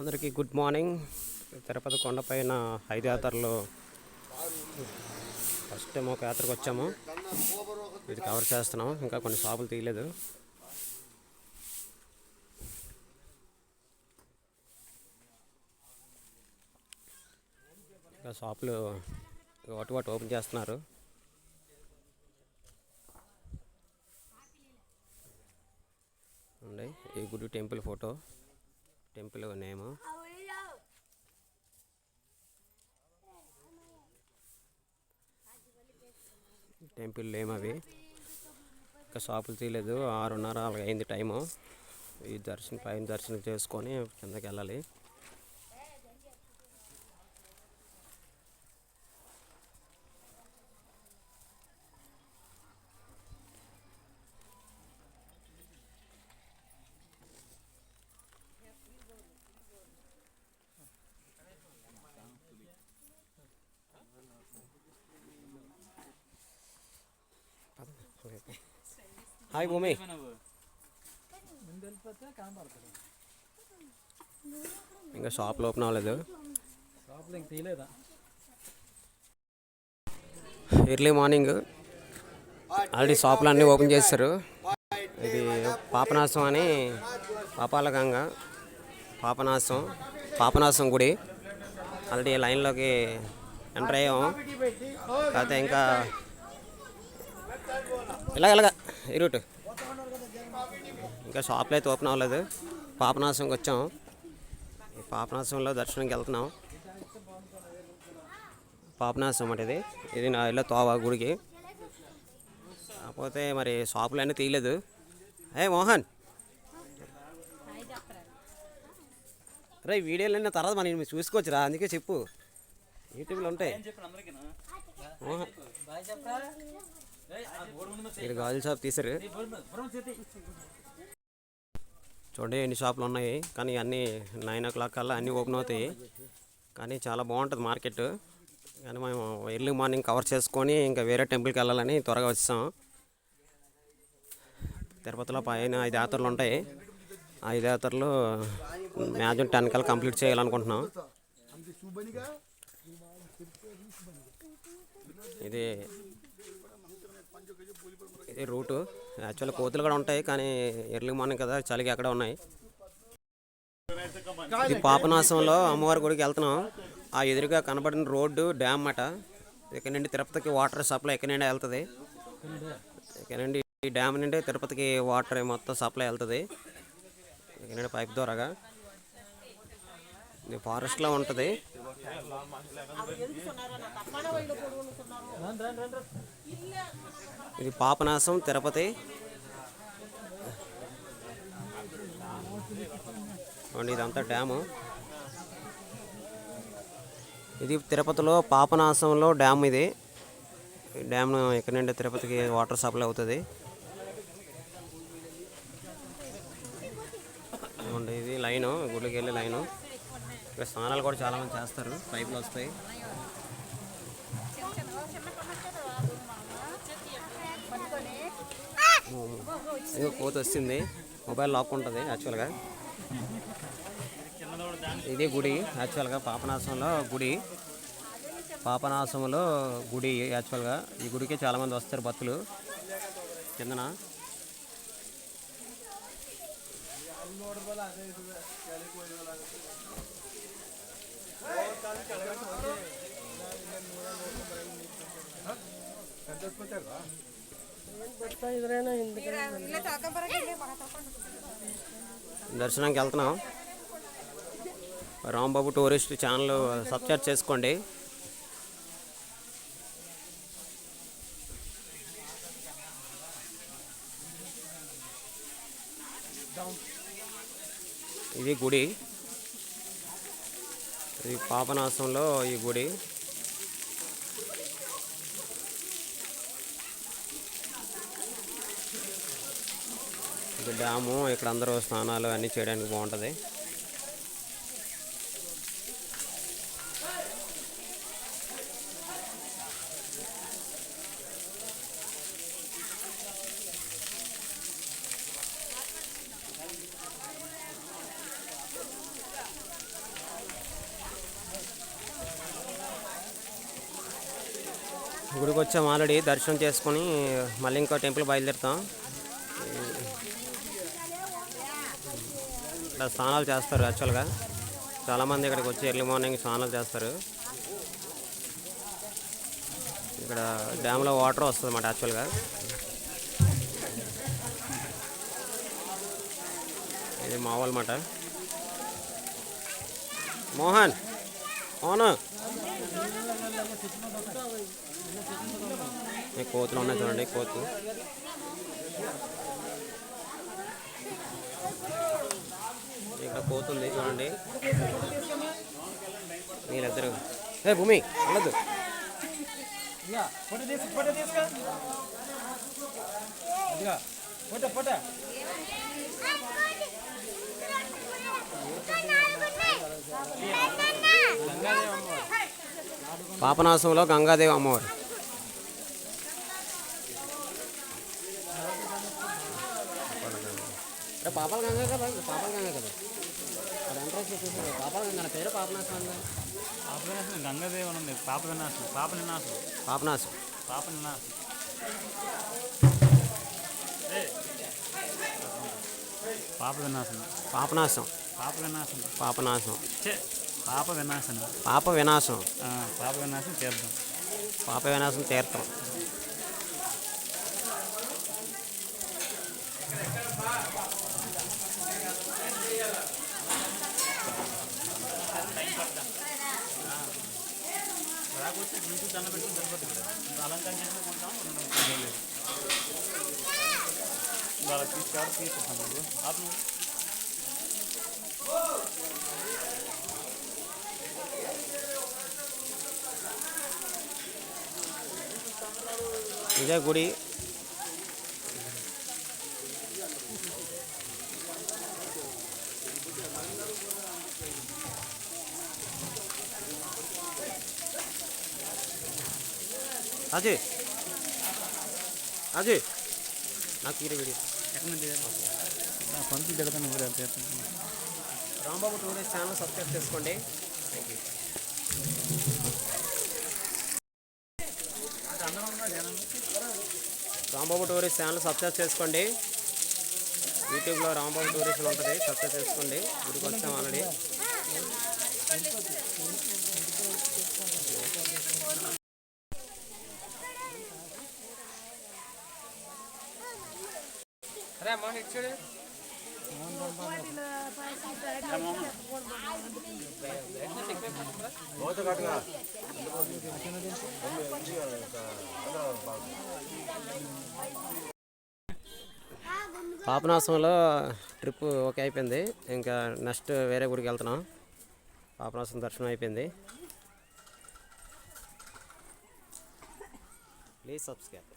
అందరికీ good morning. Tirupati కొండపైన ఐదు ఫస్ట్ టైం ఒక యాత్రకు వచ్చాము. ఇది కవర్ చేస్తున్నాము. ఇంకా కొన్ని షాపులు తీయలేదు. ఇంకా షాపులు వాటి వాటి ఓపెన్ చేస్తున్నారు. ఈ గుడి temple photo. Temple name. Temple name అవి. ఇంకా షాపులు తీయలేదు. ఆరున్నర అలాగైంది టైము. ఈ దర్శనం పైన దర్శనం చేసుకొని కిందకి వెళ్ళాలి. హాయ్ భూమి. ఇంకా షాప్ ఓపెన్ అవ్వలేదు. ఎర్లీ మార్నింగ్ ఆల్రెడీ షాపులు అన్నీ ఓపెన్ చేశారు ఇది పాపనాశం అని పాపాల గంగ పాపనాశం పాపనాశం గుడి. ఆల్రెడీ లైన్లోకి ఎంటర్ అయ్యాము కాకపోతే ఇంకా ఇలాగ ఇలాగ. ఈ రూట్. ఇంకా షాపులు అయితే ఓపెన్ అవ్వలేదు. పాపనాశంకి వచ్చాం. ఈ పాపనాశంలో దర్శనంకి వెళ్తున్నాం. పాపనాశం అన్నమాట ఇది. ఇది నా ఇల్లు తోవ గుడికి. కాకపోతే మరి షాపులు అన్నీ తీయలేదు. ఏ మోహన్! రే వీడియోలన్నీ తర్వాత మనం చూసుకోవచ్చురా అందుకే చెప్పు. యూట్యూబ్లో ఉంటాయి. మోహన్! ఇక్కడ గాజుల షాప్ తీసారు చూడండి ఎన్ని షాపులు ఉన్నాయి. కానీ అన్నీ నైన్ ఓ క్లాక్ కల్లా అన్నీ ఓపెన్ అవుతాయి. కానీ చాలా బాగుంటుంది మార్కెట్ కానీ మేము ఎర్లీ మార్నింగ్ కవర్ చేసుకొని ఇంకా వేరే టెంపుల్కి వెళ్ళాలని త్వరగా వచ్చాం తిరుపతిలో పైన ఐదు యాత్రలు ఉంటాయి. ఐదు యాత్రలు మ్యాక్సిమం టెన్ కల్లా కంప్లీట్ చేయాలనుకుంటున్నాం. ఇది ఇది రూటు. యాక్చువల్ కోతులు కూడా ఉంటాయి కానీ ఎర్లీ మార్నింగ్ కదా చలికి ఎక్కడ ఉన్నాయి. ఇది పాపనాశంలో అమ్మవారి గుడికి వెళ్తున్నాం. ఆ ఎదురుగా కనబడిన రోడ్డు డ్యామ్ అట. ఇక్కడ నుండి తిరుపతికి వాటర్ సప్లై ఇక్కడ నుండి వెళ్తుంది. ఇక్కడ నుండి ఈ డ్యామ్ నుండి తిరుపతికి వాటర్ మొత్తం సప్లై వెళ్తుంది. ఇక్కడ నుండి పైప్ ద్వారాగా ఇది ఫారెస్ట్లో ఉంటుంది. ఇది పాపనాశం తిరుపతి. చూడండి ఇదంతా డ్యాము. ఇది తిరుపతిలో పాపనాశంలో డ్యామ్ ఇది. డ్యామ్ ఇక్కడ నుండి తిరుపతికి వాటర్ సప్లై అవుతుంది? ఇది లైను గుడికి వెళ్ళే లైను. ఇక్కడ స్నానాలు కూడా చాలామంది చేస్తారు పైపులు వస్తాయి. ఇంకో కోత వస్తుంది మొబైల్ లాక్ ఉంటుంది యాక్చువల్గా ఇది గుడి యాక్చువల్గా పాపనాశంలో గుడి. పాపనాశంలో గుడి యాక్చువల్గా ఈ గుడికి చాలామంది వస్తారు భక్తులు. కిందన. దర్శనానికి వెళ్తున్నాం. రాంబాబు టూరిస్ట్ ఛానల్ సబ్స్క్రైబ్ చేసుకోండి. ఇది గుడి. ఇది పాపనాశంలో ఈ గుడి. ఇది డ్యాము ఇక్కడ అందరూ స్నానాలు అన్నీ చేయడానికి బాగుంటుంది. గుడికి వచ్చాం ఆల్రెడీ దర్శనం చేసుకొని మళ్ళీ ఇంకో టెంపుల్ బయలుదేరుతాం. ఇక్కడ స్నానాలు చేస్తారు యాక్చువల్గా. చాలామంది ఇక్కడికి వచ్చి ఎర్లీ మార్నింగ్ స్నానాలు చేస్తారు. ఇక్కడ డ్యామ్లో వాటర్ వస్తుంది అన్నమాట యాక్చువల్గా. ఇది మామూలు మాట మోహన్ అవును ఈ కోతులు ఉన్నాయి చూడండి కోతులు. ఇక్కడ కోతుంది చూడండి. వీళ్ళిద్దరు. ఏ భూమి వెళ్ళదు పాపనాశంలో గంగాదేవి అమ్మవారు. పాపాల గంగ కదా పాపాల గంగ కదా. గంగ నా పేరు పాపనాశం అండి పాప వినాశనం గంగాదేవి అని ఉంది పాప వినాశనం పాప వినాశనం పాపనాశం పాప వినాశనం పాప వినాశనం పాపనాశం పాప వినాశనం పాపనాశం ఛే పాప వినాశనం పాప వినాశం ఆ, పాప వినాశనం చేద్దాం పాప వినాశం తీర్థం. बारह पीस चार पीस खाने आप विजयगुड़ी అజయ్ అజయ్ నాకు తీరే వీడియో నా పంతులు తిడతాను రాంబాబు టూరిస్ట్ ఛానల్ సబ్స్క్రైబ్ చేసుకోండి. Thank you Rambabu tourist channel subscribe చేసుకోండి. యూట్యూబ్లో రాంబాబు టూరిస్ట్ ఉంటుంది. సబ్స్క్రైబ్ చేసుకోండి. గుడికి వచ్చాం ఆల్రెడీ. అరే అమ్మ ఇచ్చాడు పాపనాశంలో ట్రిప్ ఓకే అయిపోయింది. ఇంకా నెక్స్ట్ వేరే గుడికి వెళ్తున్నాం. పాపనాశం దర్శనం అయిపోయింది. Please subscribe